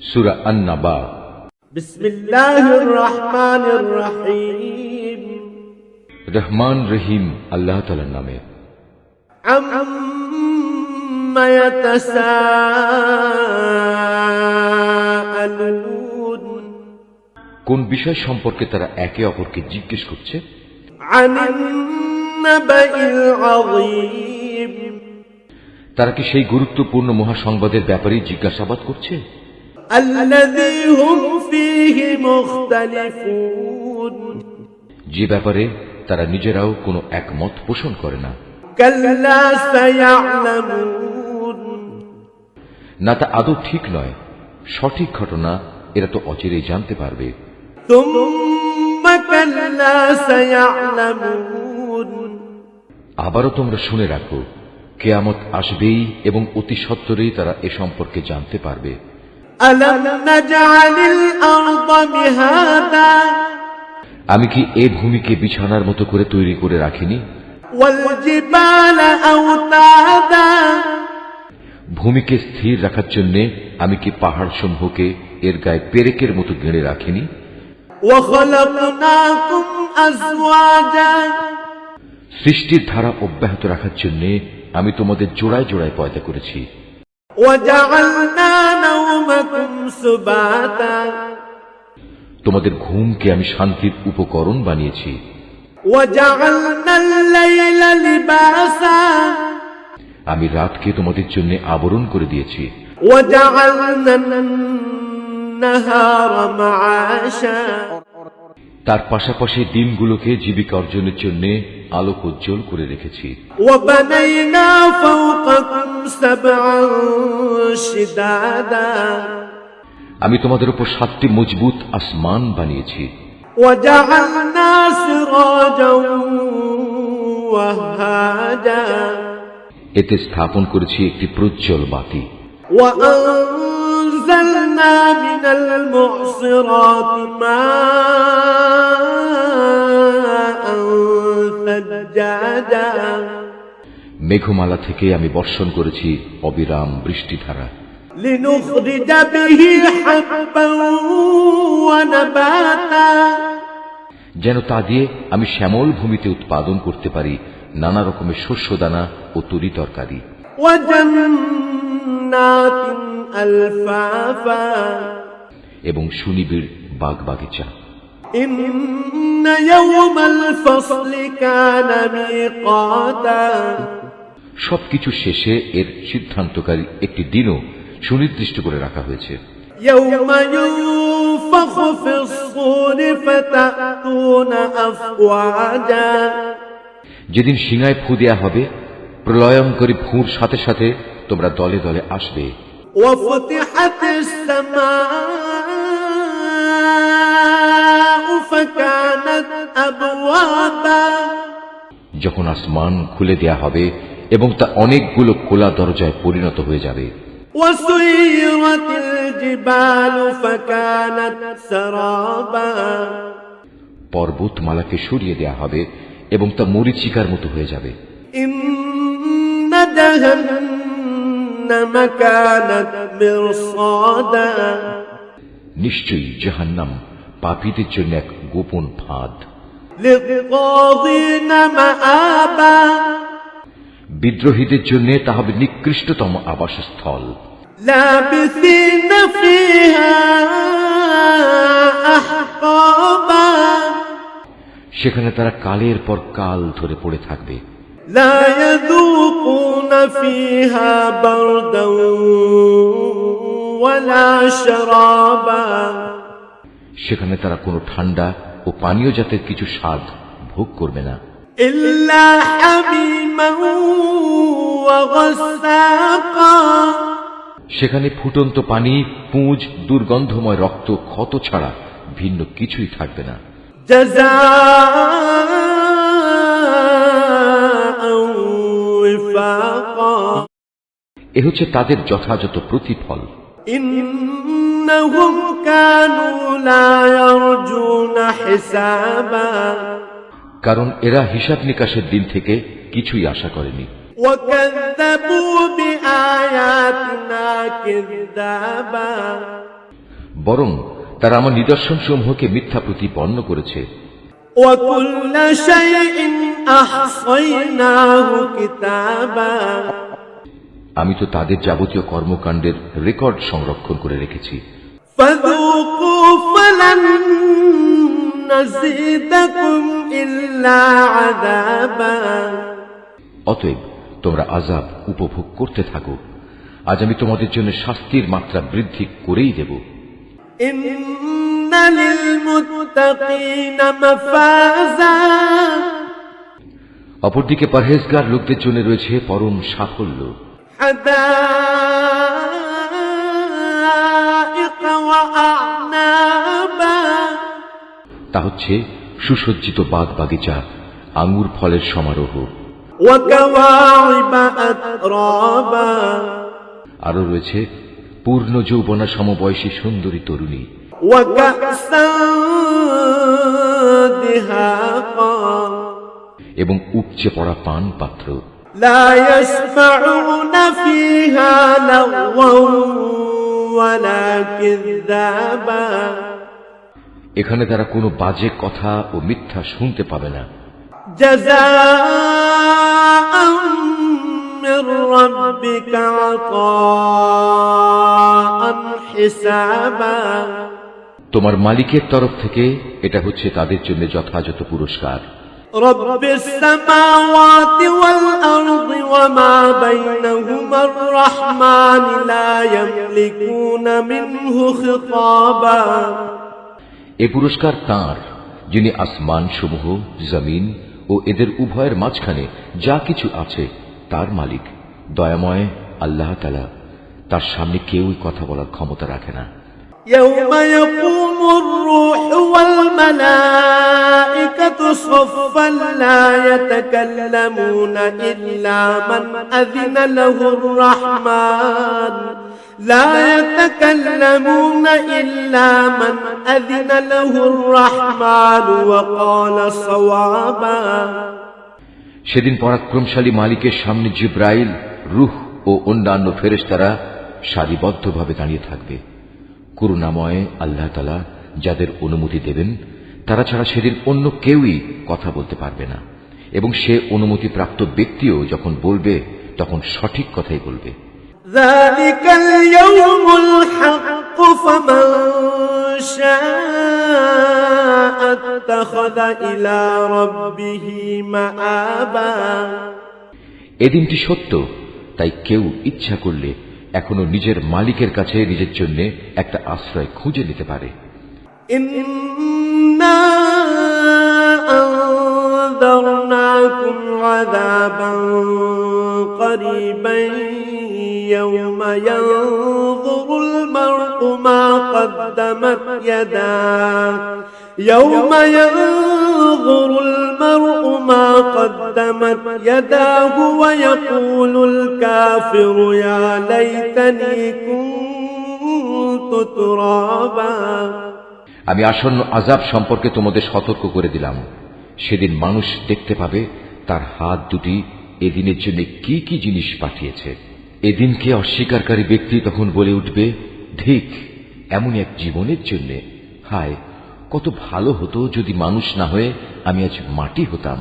সুরা আন্নাবা। রহমান রহিম। আল্লাহ তালার নামে। কোন বিষয় সম্পর্কে তারা একে অপরকে জিজ্ঞেস করছে তারা কি সেই গুরুত্বপূর্ণ মহাসংবাদের ব্যাপারে জিজ্ঞাসাবাদ করছে? যে ব্যাপারে তারা নিজেরাও কোনো একমত পোষণ করে না। না তা আদৌ ঠিক নয়। সঠিক ঘটনা এরা তো অচিরেই জানতে পারবে। আবারও তোমরা শুনে রাখো কেয়ামত আসবেই এবং অতি সত্তরেই তারা এ সম্পর্কে জানতে পারবে। আমি কি এ ভূমিকে বিছানার মতো করে তৈরি করে রাখিনি? ভূমিকে স্থির রাখার জন্য আমি কি পাহাড় সমূহকে এর গায়ে পেরেকের মতো গেড়ে রাখিনি? সৃষ্টির ধারা অব্যাহত রাখার জন্য আমি তোমাদের জোড়ায় জোড়ায় পয়দা করেছি। তোমাদের ঘুমকে আমি শান্তির উপকরণ বানিয়েছি। আমি রাতকে তোমাদের জন্য আবরণ করে দিয়েছি। তার পাশাপাশি দিনগুলোকে জীবিকা অর্জনের জন্যে আলোক উজ্জ্বল করে রেখেছি। আমি তোমাদের উপর সাতটি মজবুত আসমান বানিয়েছি। এতে স্থাপন করেছি একটি প্রজ্জ্বল বাতি। মুসিরাত মা মেঘমালা থেকে আমি বর্ষণ করেছি অবিরাম বৃষ্টি ধারা যেন তা দিয়ে আমি শ্যামল ভূমিতে উৎপাদন করতে পারি নানা রকমের শস্য দানা ও তরি তরকারি। এবং সুনিবিড় বাগ বাগিচা إن يوم الفصل كان ميقاتا সবকিছু শেষে এর সিদ্ধান্তকারী একটি দিনও সুনির্দিষ্ট করে রাখা হয়েছে يوم ينفخ في الصور فتأتون أفواجا যেদিন সিঙায় ফু দেয়া হবে প্রলয়ঙ্করী ফুঁর সাথে সাথে তোমরা দলে দলে আসবে وفتحت السماء যখন আসমান খুলে দেয়া হবে এবং তা অনেকগুলো খোলা দরজায় পরিণত হয়ে যাবে। পর্বতমালাকে সরিয়ে দেয়া হবে এবং তা মরিচিকার মতো হয়ে যাবে। নিশ্চয়ই জাহান্নাম পাপীদের জন্য এক গোপন ফাঁদ للطاغين مآبا বিদ্রোহীদের জন্য তা হবে নিকৃষ্টতম আবাসস্থল لابثين فيها أحقابا সেখানে তারা কালের পর কাল ধরে পড়ে থাকবে لا يذوقون فيها بردا ولا شرابا সেখানে তারা কোনো ঠান্ডা ও পানীয় জাতের কিছু স্বাদ ভোগ করবে না। সেখানে ফুটন্ত পানি পুঁজ দুর্গন্ধময় রক্ত ক্ষত ছাড়া ভিন্ন কিছুই থাকবে না। এ হচ্ছে তাদের যথাযথ প্রতিফল। إنهم كانوا لا يرجون حسابا কারণ এরা হিসাব নিকাশের দিন থেকে কিছুই আশা করেনি وكذبوا بآياتنا كذابا বরং তারা আমার নিদর্শন সমূহকে মিথ্যা প্রতিপন্ন করেছে وكل شيء أحصيناه كتابا আমি তো তাদের যাবতীয় কর্মকাণ্ডের রেকর্ড সংরক্ষণ করে রেখেছি فذوقوا فلن نزيدكم إلا عذابا অতএব তোমরা আজাব উপভোগ করতে থাকো আজ আমি তোমাদের জন্য শাস্তির মাত্রা বৃদ্ধি করেই দেব إن للمتقين مفازا অপরদিকে পরহেজগার লোকদের জন্য রয়েছে পরম সাফল্য حدائق وأعنابا তা হচ্ছে সুসজ্জিত বাগ বাগিচা আঙ্গুর ফলের সমারোহ وكواعب أترابا আরও রয়েছে পূর্ণ যৌবনা সমবয়সী সুন্দরী তরুণী وكأسا دهاقا এবং উপচে পড়া পান পাত্র لا يسمعون فيها لغوا ولا كذابا এখানে তারা কোনো বাজে কথা ও মিথ্যা শুনতে পাবে না। তোমার মালিকের তরফ থেকে এটা হচ্ছে তাদের জন্য যথাযথ পুরস্কার। رب السماوات والأرض وما بينهما الرحمن لا يملكون منه خطابا এ পুরস্কার তাঁর যিনি আসমান সমূহ জমিন ও এদের উভয়ের মাঝখানে যা কিছু আছে তার মালিক দয়াময় আল্লাহ তালা তার সামনে কেউই কথা বলার ক্ষমতা রাখে না يوم يقوم الروح والملائكة صفا لا يتكلمون إلا من أذن له الرحمن لا يتكلمون إلا من أذن له الرحمن وقال صوابا সেদিন পরাক্রমশালী মালিকের সামনে জিব্রাইল রুহ ও অন্যান্য ফেরেশতারা সারিবদ্ধভাবে দাঁড়িয়ে থাকবে করুণাময় আল্লাহ তালা যাদের অনুমতি দেবেন তারা ছাড়া সেদিন অন্য কেউই কথা বলতে পারবে না। এবং সে অনুমতিপ্রাপ্ত ব্যক্তিও যখন বলবে তখন সঠিক কথাই বলবে। এদিনটি সত্য তাই কেউ ইচ্ছা করলে এখনও নিজের মালিকের কাছে নিজের জন্য একটা আশ্রয় খুঁজে নিতে পারে। إنا أنذرناكم عذابا قريبا يوم ينظر المرء ما قدمت يداه. يوم ينظر المرء ما قدمت يداه ويقول الكافر يا ليتني كنت ترابا. আমি আসন্ন আজাব সম্পর্কে তোমাদের সতর্ক করে দিলাম। সেদিন মানুষ দেখতে পাবে তার হাত দুটি এদিনের জন্য কি কি জিনিস পাঠিয়েছে। এদিনকে অস্বীকারী ব্যক্তি তখন বলে উঠবে ধিক এমন এক জীবনের জন্য। হায়, কত ভালো হতো যদি মানুষ না হয়ে আমি আজ মাটি হতাম।